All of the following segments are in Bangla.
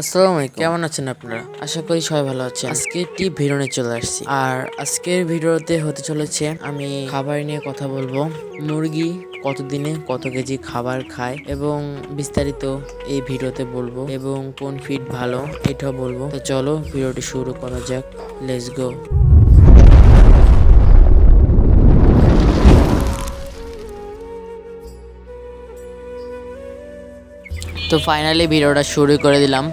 আসসালামু আলাইকুম কেমন আছেন আপনারা? আশা করি সবাই ভালো আছেন। আজকে একটি ভিডিও নিয়ে চলে আসছি। আর আজকের ভিডিওতে হতে চলেছে, আমি খাবার নিয়ে কথা বলব। মুরগি কতদিনে কত কেজি খাবার খায় এবং বিস্তারিত এই ভিডিওতে বলব এবং কোন ফিড ভালো এটাও বলব। তো চলো ভিডিওটি শুরু করা যাক। লেটস গো তো ফাইনালি ভিডিওটা শুরু করে দিলাম।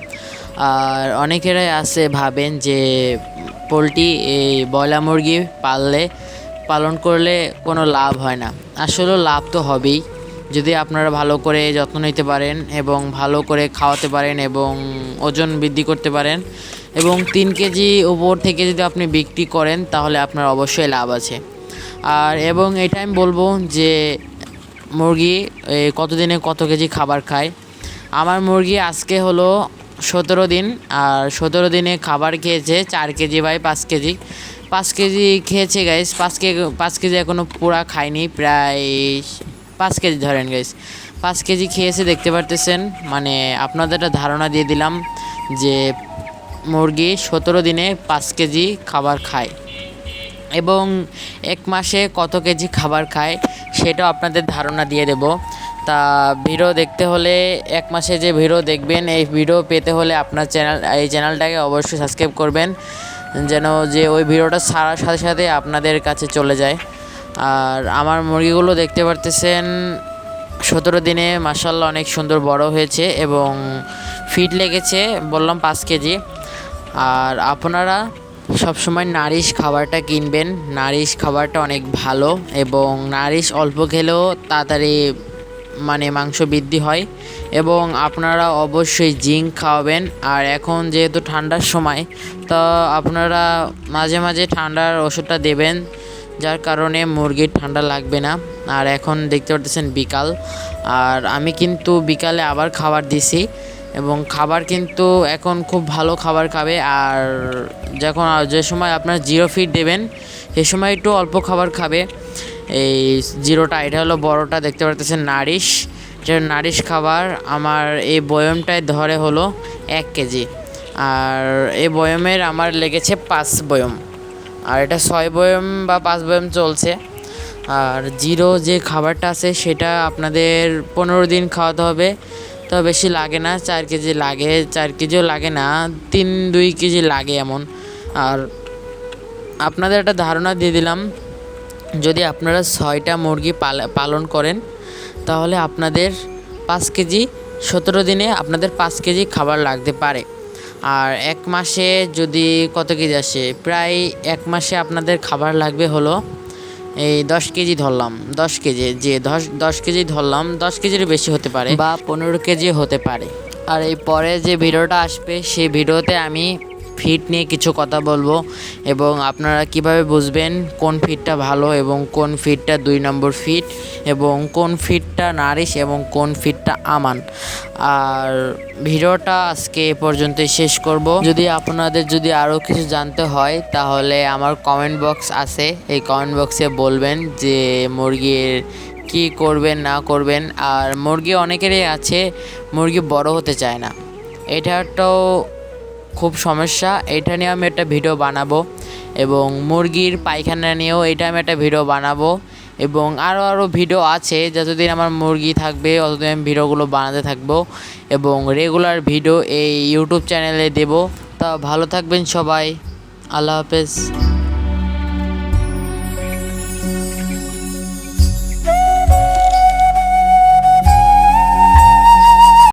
আর অনেকেরাই আছে ভাবেন যে পোলট্রি এই ব্রয়লার মুরগি পাললে, পালন করলে কোনো লাভ হয় না। আসলে লাভ তো হবেই। যদি আপনারা ভালো করে যত্ন নিতে পারেন এবং ভালো করে খাওয়াতে পারেন এবং ওজন বৃদ্ধি করতে পারেন এবং তিন কেজি উপর থেকে যদি আপনি বিক্রি করেন, তাহলে আপনার অবশ্যই লাভ আছে। আর এবং এটা আমি বলব যে মুরগি কতদিনে কত কেজি খাবার খায়? আমার মুরগি আজকে হলো সতেরো দিন, আর সতেরো দিনে খাবার খেয়েছে চার কেজি বাই পাঁচ কেজি। পাঁচ কেজি খেয়েছে গাইস পাঁচ কেজি পাঁচ কেজি এখনও পুরা খায়নি, প্রায় পাঁচ কেজি ধরেন গাইস পাঁচ কেজি খেয়েছে, দেখতে পারতেছেন। মানে আপনাদের একটা ধারণা দিয়ে দিলাম যে মুরগি সতেরো দিনে পাঁচ কেজি খাবার খায়। এবং এক মাসে কত কেজি খাবার খায়, সেটাও আপনাদের ধারণা দিয়ে দেব। তা ভিডিও দেখতে হলে এক মাসে যে ভিডিও দেখবেন, এই ভিডিও পেতে হলে আপনার চ্যানেল, এই চ্যানেলটাকে অবশ্যই সাবস্ক্রাইব করবেন, যেন যে ওই ভিডিওটা ছাড়ার সাথে সাথে আপনাদের কাছে চলে যায়। আর আমার মুরগিগুলো দেখতে পারতেছেন, সতেরো দিনে মাসাল্লাহ অনেক সুন্দর বড় হয়েছে এবং ফিট লেগেছে, বললাম পাঁচ কেজি। আর আপনারা সবসময় নারিশ খাবারটা কিনবেন, নারিশ খাবারটা অনেক ভালো এবং নারিশ অল্প খেলেও তাড়াতাড়ি মানে মাংস বৃদ্ধি হয় এবং আপনারা অবশ্যই জিঙ্ক খাওয়াবেন। আর এখন যেহেতু ঠান্ডার সময়, তো আপনারা মাঝে মাঝে ঠান্ডার ওষুধটা দেবেন, যার কারণে মুরগির ঠান্ডা লাগবে না। আর এখন দেখতে পারতেছেন বিকাল, আর আমি কিন্তু বিকালে আবার খাবার দিছি এবং খাবার কিন্তু এখন খুব ভালো খাবার খাবে। আর যখন, যে সময় আপনার জিরো ফিট দেবেন সে সময় একটু অল্প খাবার খাবে। এই জিরোটা, এটা হলো বড়টা, দেখতে পারতেছেন, নারিশ। এটা নারিশ খাবার, আমার এই বয়মটায় ধরে হলো এক কেজি। আর এই বয়মের আমার লেগেছে পাঁচ বয়ম। আর এটা ছয় বয়ম বা পাঁচ বয়ম চলছে। আর জিরো যে খাবারটা আছে, সেটা আপনাদের পনেরো দিন খাওয়াতে হবে। তো বেশি লাগে না, চার কেজি লাগে। চার কেজিও লাগে না, তিন দুই কেজি লাগে এমন। আর আপনাদের একটা ধারণা দিয়ে দিলাম যদি আপনারা ছয়টা মুরগি পাল- পালন করেন তাহলে আপনাদের পাঁচ কেজি সতেরো দিনে আপনাদের পাঁচ কেজি খাবার লাগতে পারে। আর এক মাসে যদি কত কেজি আসে? প্রায় এক মাসে আপনাদের খাবার লাগবে হলো এই দশ কেজি ধরলাম দশ কেজি যে দশ দশ কেজি ধরলাম দশ কেজির বেশি হতে পারে বা পনেরো কেজি হতে পারে। আর এই পরে যে ভিডিওটা আসবে সেই ভিডিওতে আমি ফিট নিয়ে কিছু কথা বলব এবং আপনারা কীভাবে বুঝবেন কোন ফিটটা ভালো এবং কোন ফিটটা দুই নম্বর ফিট এবং কোন ফিটটা নারিশ এবং কোন ফিটটা আমান। আর ভিডিওটা আজকে এ পর্যন্তই শেষ করব। যদি আপনাদের যদি আরও কিছু জানতে হয়, তাহলে আমার কমেন্ট বক্স আছে। এই কমেন্ট বক্সে বলবেন যে মুরগির কি করবেন, না করবেন। আর মুরগি অনেকেরই আছে, মুরগি বড় হতে চায় না। এটা এটাটাও খুব সমস্যা। এটা নিয়ে আমি একটা ভিডিও বানাবো এবং মুরগির পায়খানা নিয়েও এটা আমি একটা ভিডিও বানাবো এবং আরও আরও ভিডিও আছে। যতদিন আমার মুরগি থাকবে ততদিন আমি ভিডিওগুলো বানাতে থাকব এবং রেগুলার ভিডিও এই ইউটিউব চ্যানেলে দেব। তা ভালো থাকবেন সবাই। আল্লাহ হাফেজ।